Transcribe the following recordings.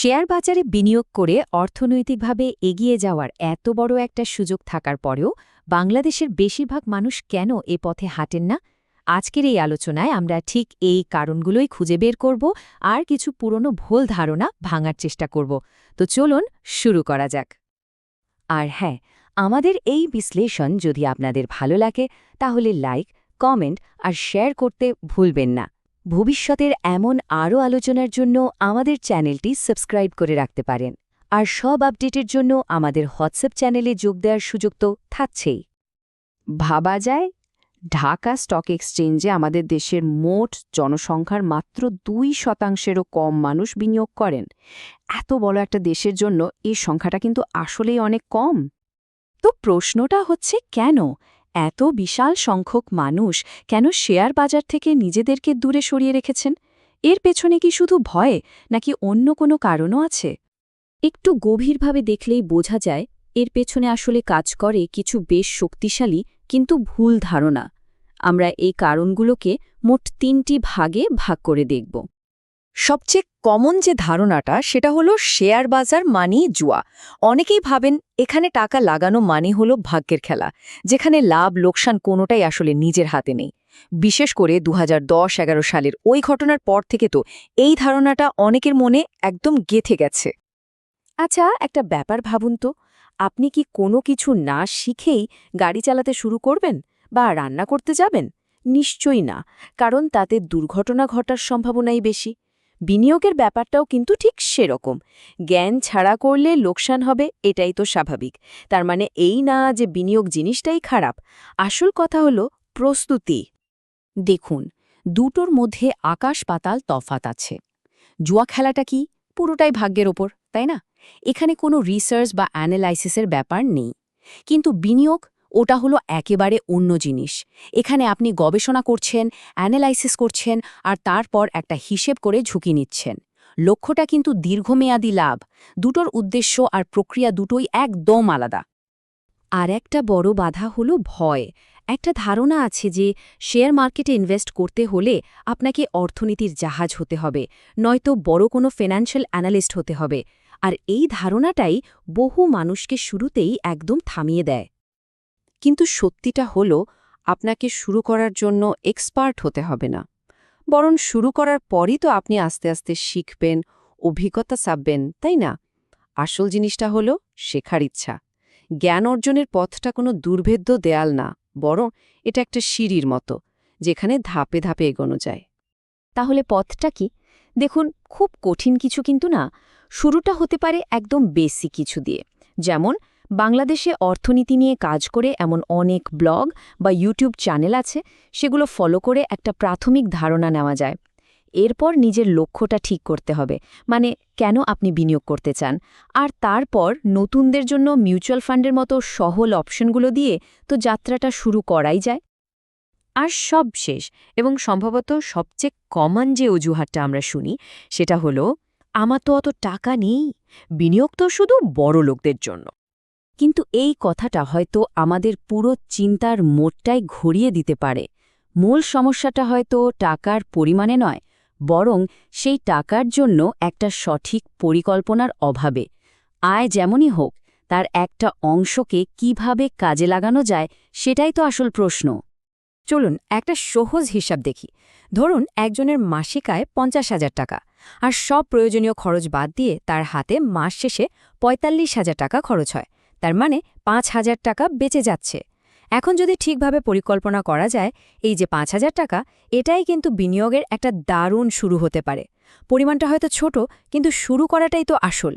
Share বাজারে বিনিয়োগ করে অর্থনৈতিকভাবে এগিয়ে যাওয়ার এত বড় একটা সুযোগ থাকার পরেও বাংলাদেশের বেশিরভাগ মানুষ কেন এ পথে হাঁটেন না? আজকের এই আলোচনায় আমরা ঠিক এই কারণগুলোই খুঁজে বের করব আর কিছু পুরনো ভুল ধারণা ভাঙার চেষ্টা করব। তো চলুন শুরু করা যাক। আর হ্যাঁ আমাদের এই বিশ্লেষণ যদি আপনাদের ভালো লাগে, তাহলে লাইক, কমেন্ট আর শেয়ার করতে ভুলবেন না। ভবিষ্যতের এমন আরও আলোচনার জন্য আমাদের চ্যানেলটি সাবস্ক্রাইব করে রাখতে পারেন। আর সব আপডেটের জন্য আমাদের হোয়াটসঅ্যাপ চ্যানেলে যোগ দেওয়ার সুযোগ তো থাকছেই। ভাবা যায়, ঢাকা স্টক এক্সচেঞ্জে আমাদের দেশের মোট জনসংখ্যার মাত্র দুই শতাংশেরও কম মানুষ বিনিয়োগ করেন। এত বড় একটা দেশের জন্য এই সংখ্যাটা কিন্তু আসলেই অনেক কম। তো প্রশ্নটা হচ্ছে কেন? এত বিশাল সংখ্যক মানুষ কেন শেয়ার বাজার থেকে নিজেদেরকে দূরে সরিয়ে রেখেছেন? এর পেছনে কি শুধু ভয়ে, নাকি অন্য কোনো কারণও আছে? একটু গভীরভাবে দেখলেই বোঝা যায়, এর পেছনে আসলে কাজ করে কিছু বেশ শক্তিশালী কিন্তু ভুল ধারণা। আমরা এই কারণগুলোকে মোট তিনটি ভাগে ভাগ করে দেখব। সবচেয়ে কমন যে ধারণাটা, সেটা হলো শেয়ার বাজার মানেই জুয়া। অনেকেই ভাবেন এখানে টাকা লাগানো মানে হলো ভাগ্যের খেলা, যেখানে লাভ লোকসান কোনোটাই আসলে নিজের হাতে নেই। বিশেষ করে দু হাজার এগারো সালের ওই ঘটনার পর থেকে তো এই ধারণাটা অনেকের মনে একদম গেথে গেছে। আচ্ছা একটা ব্যাপার ভাবুন তো, আপনি কি কোনো কিছু না শিখেই গাড়ি চালাতে শুরু করবেন বা রান্না করতে যাবেন? নিশ্চয়ই না, কারণ তাতে দুর্ঘটনা ঘটার সম্ভাবনাই বেশি। বিনিয়োগের ব্যাপারটাও কিন্তু ঠিক সেরকম। জ্ঞান ছাড়া করলে লোকসান হবে, এটাই তো স্বাভাবিক। তার মানে এই না যে বিনিয়োগ জিনিসটাই খারাপ। আসল কথা হলো প্রস্তুতি। দেখুন, দুটোর মধ্যে আকাশ পাতাল তফাত আছে। জুয়া খেলাটা কি? পুরোটাই ভাগ্যের ওপর, তাই না? এখানে কোনো রিসার্চ বা অ্যানালাইসিসের ব্যাপার নেই। কিন্তু বিনিয়োগ ওটা হলো একেবারে অন্য জিনিস। এখানে আপনি গবেষণা করছেন, অ্যানালাইসিস করছেন, আর তারপর একটা হিসেব করে ঝুঁকি নিচ্ছেন। লক্ষ্যটা কিন্তু দীর্ঘমেয়াদী লাভ। দুটোর উদ্দেশ্য আর প্রক্রিয়া দুটোই একদম আলাদা। আর একটা বড় বাধা হলো ভয়। একটা ধারণা আছে যে, শেয়ার মার্কেটে ইনভেস্ট করতে হলে আপনাকে অর্থনীতির জাহাজ হতে হবে, নয়তো বড় কোনো ফিনান্সিয়াল অ্যানালিস্ট হতে হবে। আর এই ধারণাটাই বহু মানুষকে শুরুতেই একদম থামিয়ে দেয়। কিন্তু সত্যিটা হলো, আপনাকে শুরু করার জন্য এক্সপার্ট হতে হবে না। বরং শুরু করার পরই তো আপনি আস্তে আস্তে শিখবেন, অভিজ্ঞতা চাপবেন, তাই না? আসল জিনিসটা হলো শেখার ইচ্ছা। জ্ঞান অর্জনের পথটা কোনো দুর্ভেদ্য দেয়াল না, বরং এটা একটা সিঁড়ির মতো, যেখানে ধাপে ধাপে এগোনো যায়। তাহলে পথটা কি? দেখুন, খুব কঠিন কিছু কিন্তু না। শুরুটা হতে পারে একদম বেসিক কিছু দিয়ে, যেমন বাংলাদেশে অর্থনীতি নিয়ে কাজ করে এমন অনেক ব্লগ বা ইউটিউব চ্যানেল আছে, সেগুলো ফলো করে একটা প্রাথমিক ধারণা নেওয়া যায়। এরপর নিজের লক্ষ্যটা ঠিক করতে হবে মানে কেন আপনি বিনিয়োগ করতে চান। আর তারপর নতুনদের জন্য মিউচুয়াল ফান্ডের মতো সহল অপশনগুলো দিয়ে তো যাত্রাটা শুরু করাই যায়। আর সব শেষ, এবং সম্ভবত সবচেয়ে কমন যে অজুহাতটা আমরা শুনি, সেটা হলো, আমার তো অত টাকা নেই, বিনিয়োগ তো শুধু বড় লোকদের জন্য। কিন্তু এই কথাটা হয়তো আমাদের পুরো চিন্তার মোটটাই ঘুরিয়ে দিতে পারে। মূল সমস্যাটা হয়তো টাকার পরিমাণে নয়, বরং সেই টাকার জন্য একটা সঠিক পরিকল্পনার অভাবে। আয় যেমনই হোক, তার একটা অংশকে কীভাবে কাজে লাগানো যায় সেটাই তো আসল প্রশ্ন। চলুন একটা সহজ হিসাব দেখি। ধরুন একজনের মাসিক আয় পঞ্চাশ হাজার টাকা, আর সব প্রয়োজনীয় খরচ বাদ দিয়ে তার হাতে মাস শেষে পঁয়তাল্লিশ হাজার টাকা খরচ হয়। তার মানে পাঁচ হাজার টাকা বেঁচে যাচ্ছে। এখন যদি ঠিকভাবে পরিকল্পনা করা যায়, এই যে পাঁচ হাজার টাকা, এটাই কিন্তু বিনিয়োগের একটা দারুণ শুরু হতে পারে। পরিমাণটা হয়তো ছোট, কিন্তু শুরু করাটাই তো আসল।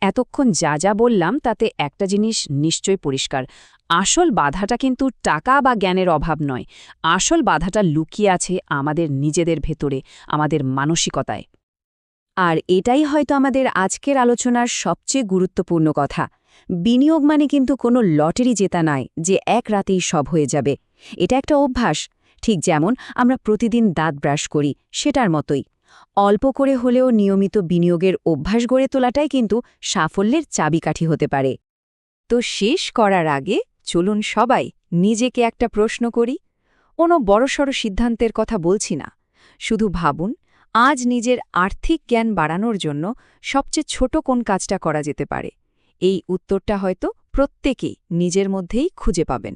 এতক্ষণ যা যা বললাম, তাতে একটা জিনিস নিশ্চয় পরিষ্কার। আসল বাধাটা কিন্তু টাকা বা জ্ঞানের অভাব নয়। আসল বাধাটা লুকিয়ে আছে আমাদের নিজেদের ভেতরে, আমাদের মানসিকতায়। আর এটাই হয়তো আমাদের আজকের আলোচনার সবচেয়ে গুরুত্বপূর্ণ কথা। বিনিয়োগ মানে কিন্তু কোনো লটারি জেতা নয় যে এক রাতেই সব হয়ে যাবে। এটা একটা অভ্যাস। ঠিক যেমন আমরা প্রতিদিন দাঁত ব্রাশ করি, সেটার মতোই। অল্প করে হলেও নিয়মিত বিনিয়োগের অভ্যাস গড়ে তোলাটাই কিন্তু সাফল্যের চাবিকাঠি হতে পারে। তো শেষ করার আগে চলুন সবাই নিজেকে একটা প্রশ্ন করি। কোনো বড়সড় সিদ্ধান্তের কথা বলছি না। শুধু ভাবুন, আজ নিজের আর্থিক জ্ঞান বাড়ানোর জন্য সবচেয়ে ছোট কোন কাজটা করা যেতে পারে? এই উত্তরটা হয়তো প্রত্যেকেই নিজের মধ্যেই খুঁজে পাবেন।